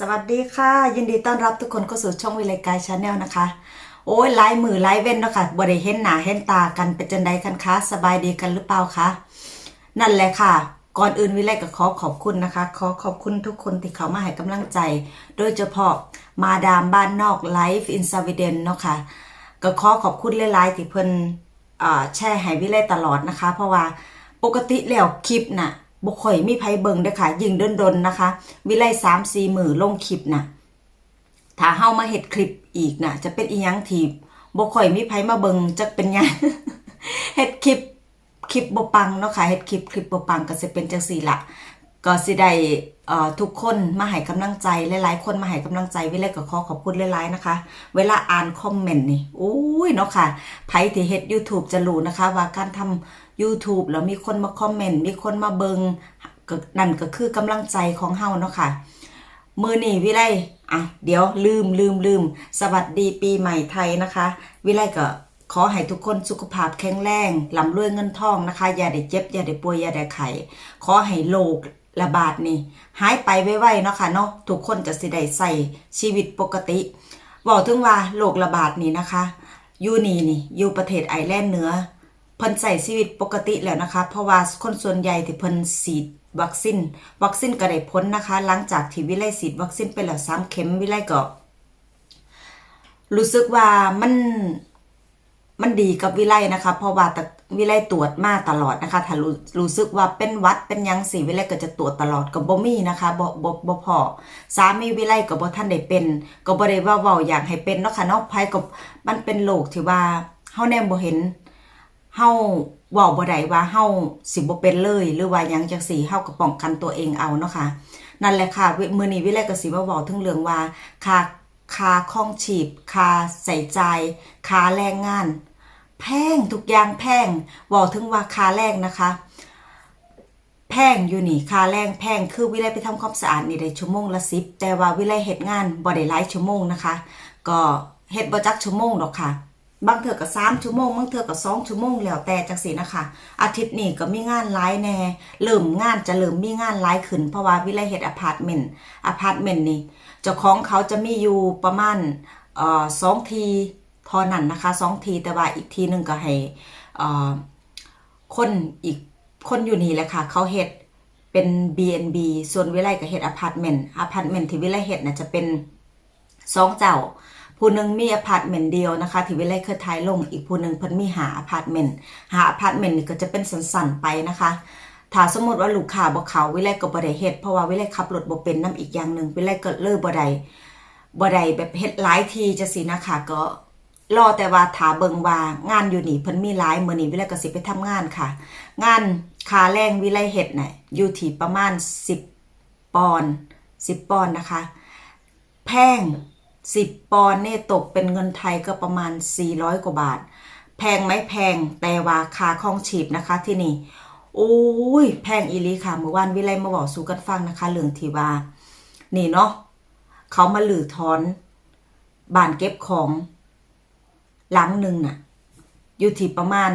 สวัสดีค่ะ ยินดีต้อนรับทุกคนเข้าสู่ช่องวิไลกายชาแนลนะคะ โอ้ยไลฟ์มือไลฟ์เว้นเนาะค่ะบ่ได้เห็นหน้าเห็นตากันเป็นจังใดกันคะสบายดีกันหรือเปล่าคะนั่นแหละค่ะ ก่อนอื่นวิไลก็ขอขอบคุณนะคะ ขอขอบคุณทุกคนที่เขามาให้กำลังใจ โดยเฉพาะมาดามบ้านนอกไลฟ์อินสวีเดนเนาะค่ะ ก็ขอขอบคุณหลายๆที่เพิ่นอ่าแชร์ให้วิไลตลอดนะคะ เพราะว่าปกติแล้วคลิปน่ะ บุค่อยมีไผเบิงเด้ค่ะ ยิงเดนๆนะคะ วิไลสามสี่มือลงคลิปน่ะถ้าเฮามาเฮ็ดคลิปอีกน่ะจะเป็นอีหยังทีบุค่อยมีไผมาเบิงจะเป็นยังเฮ็ดคลิปคลิปบ่ปังเนาะค่ะเฮ็ดคลิปคลิปบ่ปังก็จะเป็นจังสี่ละ ก็สิได้ทุกคนมาให้กำลังใจหลายๆ คนมาให้กำลังใจวิไลก็ขอขอบคุณหลายๆนะคะ เวลาอ่านคอมเมนต์นี่โอ้ยเนาะค่ะไผที่เฮ็ด YouTube จะรู้นะคะ ว่าการทำ YouTube แล้วมีคนมาคอมเมนต์มีคนมาเบิงนั่นก็คือกำลังใจของเฮาเนาะค่ะมือนี่วิไลอะเดี๋ยวลืมลืมลืมสวัสดีปีใหม่ไทยนะคะ วิไลก็ขอให้ทุกคนสุขภาพแข็งแรงลำรวยเงินทองนะคะ อย่าได้เจ็บ อย่าได้ป่วย อย่าได้ไข้ขอให้โรค ระบาดนี่หายไปไวๆเนาะค่ะเนาะทุกคนจะสิได้ใส่ชีวิตปกติบอกถึงว่าโรคระบาดนี่นะคะอยู่นี่นี่อยู่ประเทศไอร์แลนด์เหนือเพิ่นใส่ชีวิตปกติแล้วนะคะ เพราะว่าคนส่วนใหญ่ที่เพิ่นฉีดวัคซีนวัคซีนก็ได้ผลนะคะ หลังจากที่วิไลฉีดวัคซีนไปแล้วสามเข็มวิไลก็รู้สึกว่ามันมันดีกับวิไลนะคะ เพราะว่าแต่ วิไลตรวจมาตลอดนะคะ ถ้ารู้รู้สึกว่าเป็นวัดเป็นยังสิวิไลก็จะตรวจตลอดกับบ่มีนะคะบ่บ่บ่พอสามีวิไลก็บ่ทันได้เป็นก็บ่ได้ว่าเว้าอยากให้เป็นเนาะค่ะเนาะภัยก็มันเป็นโรคที่ว่าเฮาแนมบ่เห็นเฮาเว้าบ่ได้ว่าเฮาสิบ่เป็นเลย หรือว่ายังจังซี่เฮาก็ป้องกันตัวเองเอาเนาะค่ะนั่นแหละค่ะเมื้อนี้วิไลก็สิมาเว้าถึงเรื่องว่าค่าค่าครองชีพค่าใส่ใจค่าแรงงาน แพงทุกอย่างแพงเว้าถึงว่าค่าแรงนะคะ แพงอยู่นี่ค่าแรงแพงคือวิไลไปทำความสะอาดนี่ได้ชั่วโมงละสิบแต่ว่าวิไลเฮ็ดงานบ่ได้หลายชั่วโมงนะคะ ก็เฮ็ดบ่จักชั่วโมงดอกค่ะ บางเทื่อก็สามชั่วโมงบางเทื่อก็สองชั่วโมงแล้วแต่จังซี่นะคะ อาทิตย์นี้ก็มีงานหลายแน่เริ่มงานจะเริ่มมีงานหลายขึ้นเพราะว่าวิไลเฮ็ดอพาร์ตเมนต์อพาร์ตเมนต์นี่เจ้าของเขาจะมีอยู่ประมาณเอ่อสองที ทอนั้นนะคะสองทีแต่ว่าอีกทีหนึ่งก็ให้คนอีกคนอยู่นี่แหละค่ะ เขาเฮ็ดเป็น B&B ส่วนวิไลก็เฮ็ดอพาร์ตเมนต์อพาร์ตเมนต์ที่วิไลเฮ็ดน่ะจะเป็นสองเจ้า ผู้หนึ่งมีอพาร์ตเมนต์เดียวนะคะที่วิไลเคยทายลง อีกผู้หนึ่งเพิ่นมีหาอพาร์ตเมนต์หาอพาร์ตเมนต์นี่ก็จะเป็นสันๆไปนะคะถ้าสมมติว่าลูกค้าบ่เขาวิไลก็บ่ได้เฮ็ดเพราะว่าวิไลขับรถบ่เป็นนํอีกอย่างหนึ่งวิไลก็เลยบ่ได้บ่ได้แบบเฮ็ดหลายทีจังซี่นะคะก็ รอแต่ว่าถาเบิงว่างานอยู่นี่เพิ่นมีหลายเมื้อนี้วิไลก็สิไปทำงานค่ะ งานคาแรงวิไลเฮ็ดน่ะอยู่ที่ประมาณ 10 ปอนด์10 ปอนด์นะคะ แพง 10 ปอนด์เนี่ยตกเป็นเงินไทยก็ประมาณ 400 กว่าบาท แพงไหมแพงแต่ว่าค่าคองชีพนะคะ ที่นี่โอ้ยแพงอีลีค่ะเมื่อวานวิไลมาบอกสู่กันฟังนะคะเรื่องที่ว่านี่เนาะเขามาหลือถอนบานเก็บของ หลังหนึ่งน่ะ อยู่ที่ประมาณ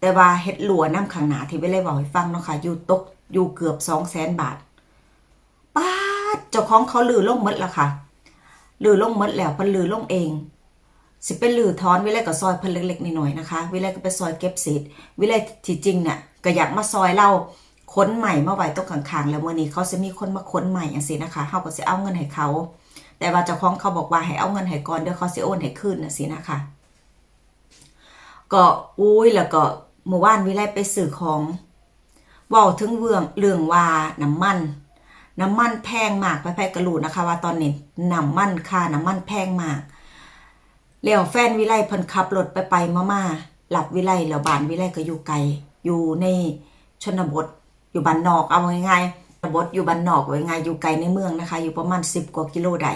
แต่ว่าเฮ็ดหลัวน้ำขังหนาที่ไม่ได้บอกให้ฟังเนาะค่ะอยู่ตกอยู่เกือบสองแสนบาทป้าเจ้าของเขาลือลงมดแล้วค่ะลือลงมดแล้วพิ่นลือลงเอง สิเป็นลือทอนวิไลก็ซอยเพิ่นเล็กๆน้อยๆนะคะ วิไลก็ไปซอยเก็บเศษวิไลที่จริงเนี่ยก็อยากมาซอยเราค้นใหม่เมาไว้ตรงข้างๆแล้วเมื่อนี้เขาจะมีคนมาค้นใหม่อย่างสินะคะเขาก็จะเอาเงินให้เขา แต่ว่าเจ้าของเขาบอกว่าให้เอาเงินให้ก่อนเดี๋ยวเขาสิโอนให้คืนน่ะสินะคะ ก็อุ้ยแล้วก็เมื่อวานวิไลไปซื้อของว้าถึงเรื่องเรื่องว่าน้ำมัน น้ำมันแพงมากไปไปกระลูนะคะ ว่าตอนนี้น้ำมันค่าน้ำมันแพงมากแล้วแฟนวิไลเพิ่นขับรถไปไปมามาหลับวิไลแล้วบ้านวิไลก็อยู่ไกลอยู่ในชนบทอยู่บ้านนอกเอาง่ายๆชนบทอยู่บ้านนอกไว้ง่ายอยู่ไกลในเมืองนะคะ อยู่ประมาณ10กว่ากิโลได้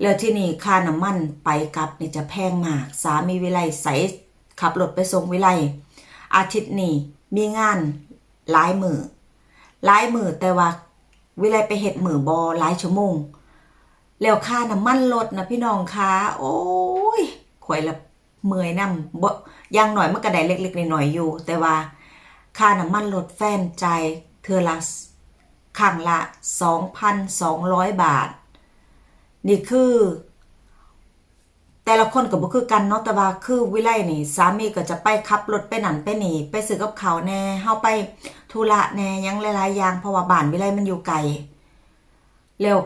แล้วที่นี่ค่าน้ำมันไปกลับนี่จะแพงมาก สามีวิไลใส่ ขับรถไปส่งวิไลอาทิตย์นี้มีงานหลายมือหลายมือแต่ว่าวิไลไปเฮ็ดมือบอหลายชั่วโมง แล้วค่าน้ำมันลดนะพี่น้องคะโอ้ยข่อยละเมื่อยนำบ่ย่างหน่อยมันก็ไดเล็กๆน้อยๆอยู่ แต่ว่าค่าน้ำมันลดแฟนใจเทือละครั้งละ 2,200 บาท นี่คือ แต่ละคนก็บ่คือกันเนาะแต่ว่าคือวิไลนี่สามีก็จะไปขับรถไปนั่นไปนี่ ไปซื้อกับเขาแน่เฮาไปธุระแน่ยังหลายๆอย่างเพราะว่าบ้านวิไลมันอยู่ไกลแล้ว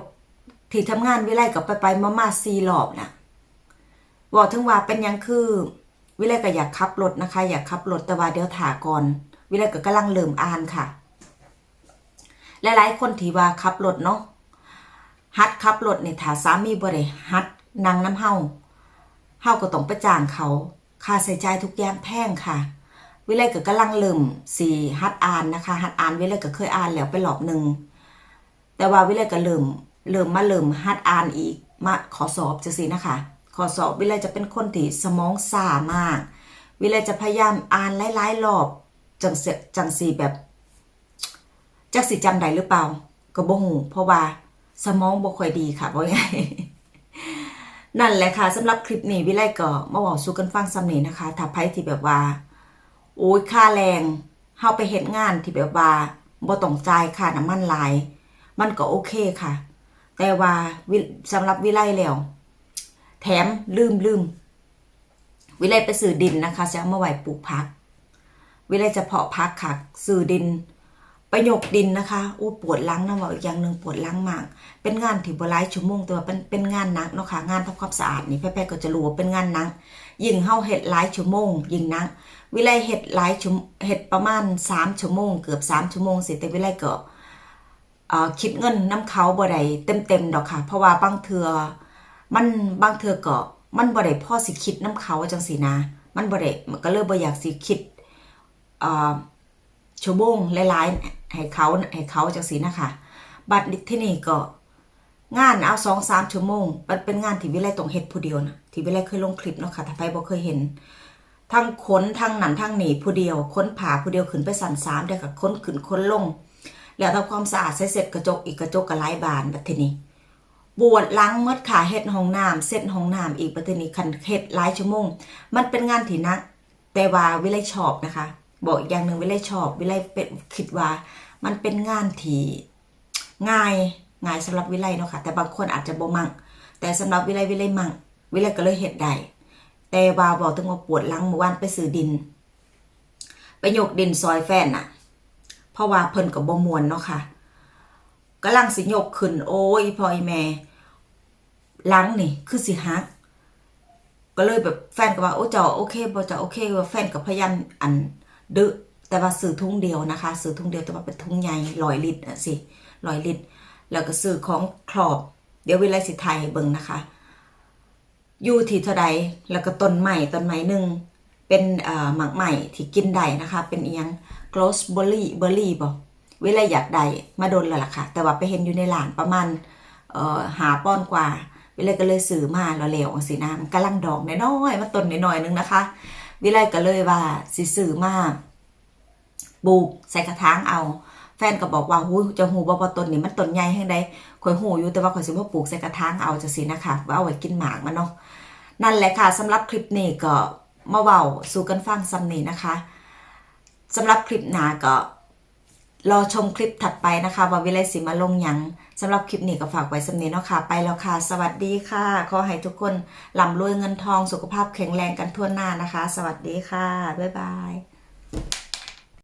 ที่ทำงานวิไลก็ไปไปมามา4รอบน่ะบอกถึงว่าเป็นยังคือ วิไลก็อยากขับรถนะคะ อยากขับรถแต่ว่าเดี๋ยวถาก่อน วิไลก็กำลังเริ่มอ่านค่ะ หลายๆคนที่ว่าขับรถเนาะฮัดขับรถเนี่ยถ้าสามีบ่ได้ฮัดนั่งน้ำเฮา เฮาก็ต้องไปจางเขาค่าใช้จ่ายทุกอย่างแพงค่ะ วิไลก็กำลังเริ่มสี่ฮัดอ่านนะคะฮัดอ่านวิไลก็เคยอ่านแล้วไปรอบหนึ่งแต่ว่าวิไลก็เริ่มเริ่มมาเริ่มฮัดอ่านอีกมาขอสอบจังซี่นะคะ ขอสอบวิไลจะเป็นคนที่สมองซ่ามาก วิไลจะพยายามอ่านหลายๆรอบจังเสจังสีแบบจักสิจำได้หรือเปล่า ก็บ่ฮู้เพราะว่าสมองบ่ค่อยดีค่ะบ่ไง นั่นแหละค่ะสำหรับคลิปนี้วิไลก็มาบอกสู่กันฟังซ้ำนี้นะคะถ้าไผที่แบบว่า โอ้ยค่าแรงเฮาไปเฮ็ดงานที่แบบว่าบ่ต้องจ่ายค่าน้ำมันหลาย มันก็โอเคค่ะ แต่ว่าสำหรับวิไลแล้ว แถมลืมลืมวิไลไปซื้อดินนะคะจะเอามาไว้ปลูกผัก วิไลจะเพาะพักค่ะซื้อดิน ไปยกดินนะคะโอ้ปวดหลังนะว่าอีกอย่างหนึ่งปวดหลังมาก เป็นงานที่บหลายชั่วโมงแต่ว่าเป็นเป็นงานนักเนาะค่ะงานทำความสะอาดนี่แพ่ๆก็จะรู้ว่าเป็นงานนักยิ่งเฮาเฮ็ดหลายชั่วโมง ยิ่งนักวิไลเฮ็ดหลายชั่วเฮ็ดประมาณ3ชั่วโมง เกือบ3ชั่วโมงสิแต่วิไลก็เอ่อคิดเงินน้ำเขาบ่ได้เต็มๆดอกค่ะ เพราะว่าบางเทื่อมันบางเทื่อก็มันบ่ได้พอสิคิดน้ำเขาจังซี่นะ มันบ่ได้มันก็เลยบ่อยากสิคิดชั่วโมงหลายๆ ให้เขาให้เขาจังสีนะคะบัตรที่นี่ก็ งานเอาสองสามชั่วโมง มันเป็นงานที่วิไลต้องเฮ็ดผู้เดียวนะที่วิไลเคยลงคลิปเนาะค่ะถ้าใครบ่เคยเห็น ทั้งขนทั้งหนันทั้งหนีผู้เดียวค้นผ่าผู้เดียวขึ้นไปสั่นสามเดียวกับค้นขึ้นค้นลง แล้วทำความสะอาดเสร็จกระจกอีกกระจกกระไลบานแบบทีนี้บวชล้างมดขาเฮ็ดห้องน้ำเสร็จห้องน้ำอีกประเทศนี้คันเฮ็ดหลายชั่วโมง มันเป็นงานที่หนัก แต่ว่าวิไลชอบนะคะ บอกอีกอย่างหนึ่งวิไลชอบวิไลเป็นคิดว่ามันเป็นงานที่ง่ายง่ายสำหรับวิไลเนาะค่ะแต่บางคนอาจจะบ่มักแต่สำหรับวิไลวิไลมักวิไลก็เลยเฮ็ดได้แต่ว่าบอกถึงว่าปวดหลังเมื่อวานไปซื้อดิน ไปยกดินซอยแฟนน่ะ เพราะว่าเพิ่นก็บ่มวนเนาะค่ะกำลังสิยกขึ้น โอ้ยพ่ออีแม่หลังนี่คือสิหักก็เลยแบบแฟนก็ว่าโอ้เจ้าโอเคบ่เจ้าโอเคว่าแฟนก็พยายามอัน ดึแต่ว่าซื้อทุ่งเดียวนะคะซื้อทุ่งเดียวแต่ว่าเป็นทุ่งใหญ่ร้อยลิตรอะสิร้อยลิตรแล้วก็ซื้อของครอบ เดี๋ยวเวลาสิไทยเบิ่งนะคะ อยู่ที่เท่าใดแล้วก็ต้นใหม่ต้นไม้หนึ่งเป็นเอ่อหมากใหม่ที่กินได้นะคะ เป็นเอียง close berry berry บ่เวลาอยากได้มาโดนแล้วล่ะค่ะ แต่ว่าไปเห็นอยู่ในร้านประมาณเอ่อหาป้อนกว่าวิไลก็เลยซื้อมาแล้วแล้วสินะมันกำลังดอกน้อยๆมาต้นน้อยๆนึงนะคะ วิไลก็เลยว่าสิสื่อมาปลูกใส่กระถางเอา แฟนก็บอกว่าหูจะหูบ่บ่ต้นนี่มันต้นใหญ่แห่งใดข่อยหูอยู่แต่ว่าข่อยสิบ่ปลูกใส่กระถางเอาจังซี่นะคะว่าเอาไว้กินหมากมันเนาะนั่นแหละค่ะสำหรับคลิปนี้ก็มาเว้าสู่กันฟังซ้ำนี้นะคะสำหรับคลิปหน้าก็ รอชมคลิปถัดไปนะคะว่าวิไลสิมาลงหยังสำหรับคลิปนี้ก็ฝากไว้สำนี้เนาะค่ะ ไปแล้วค่ะ สวัสดีค่ะ ขอให้ทุกคนร่ำรวยเงินทองสุขภาพแข็งแรงกันทั่วหน้านะคะ สวัสดีค่ะ บ๊ายบาย